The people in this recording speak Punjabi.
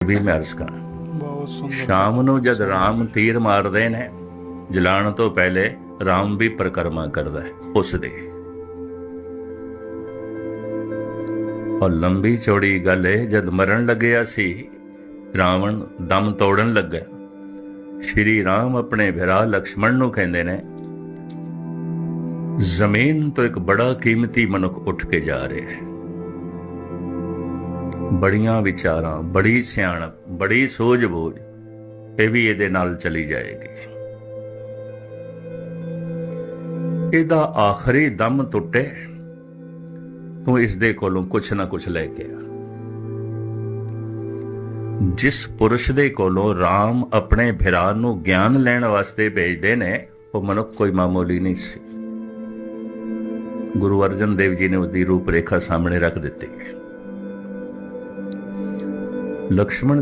ਵੀ ਮੈਂ ਅਰਜ਼ ਕਰਾਂ। ਬਹੁਤ ਸੁੰਦਰ ਸ਼ਾਮ ਨੂੰ ਜਦ ਰਾਮ ਤੀਰ ਮਾਰਦੇ ਨੇ ਜਲਾਣ ਤੋਂ ਪਹਿਲੇ ਰਾਮ ਵੀ ਪ੍ਰਕਰਮਾ ਕਰਦਾ ਹੈ ਉਸ ਦੇ। ਔਰ ਲੰਬੀ ਚੌੜੀ ਗੱਲ ਹੈ ਜਦ ਮਰਨ ਲੱਗਿਆ ਸੀ ਰਾਵਣ ਦਮ ਤੋੜਨ ਲੱਗਾ ਸ਼੍ਰੀ ਰਾਮ ਆਪਣੇ ਭਰਾ ਲక్ష్మణ ਨੂੰ ਕਹਿੰਦੇ ਨੇ ਜ਼ਮੀਨ ਤੋਂ ਇੱਕ ਬੜਾ ਕੀਮਤੀ ਮਨੁੱਖ ਉੱਠ ਕੇ ਜਾ ਰਿਹਾ ਹੈ। ਬੜੀਆਂ ਵਿਚਾਰਾਂ, ਬੜੀ ਸਿਆਣਪ, ਬੜੀ ਸੋਝ ਬੋਝ, ਇਹ ਵੀ ਇਹਦੇ ਨਾਲ ਚਲੀ ਜਾਏਗੀ। ਇਹਦਾ ਆਖਰੀ ਦਮ ਟੁੱਟੇ। ਤੂੰ ਇਸ ਦੇ ਕੋਲੋਂ ਕੁਛ ਨਾ ਕੁਛ ਲੈ ਕੇ ਆ। ਜਿਸ ਪੁਰਸ਼ ਦੇ ਕੋਲੋਂ RAM ਆਪਣੇ ਭਰਾ ਨੂੰ ਗਿਆਨ ਲੈਣ ਵਾਸਤੇ ਭੇਜਦੇ ਨੇ, ਉਹ ਮਨੁੱਖ ਕੋਈ ਮਾਮੂਲੀ ਨਹੀਂ ਸੀ। ਗੁਰੂ ਅਰਜਨ ਦੇਵ ਜੀ ਨੇ ਉਹਦੀ ਰੂਪ ਰੇਖਾ ਸਾਹਮਣੇ ਰੱਖ ਦਿੱਤੀ। ਲਕਸ਼ਮਣ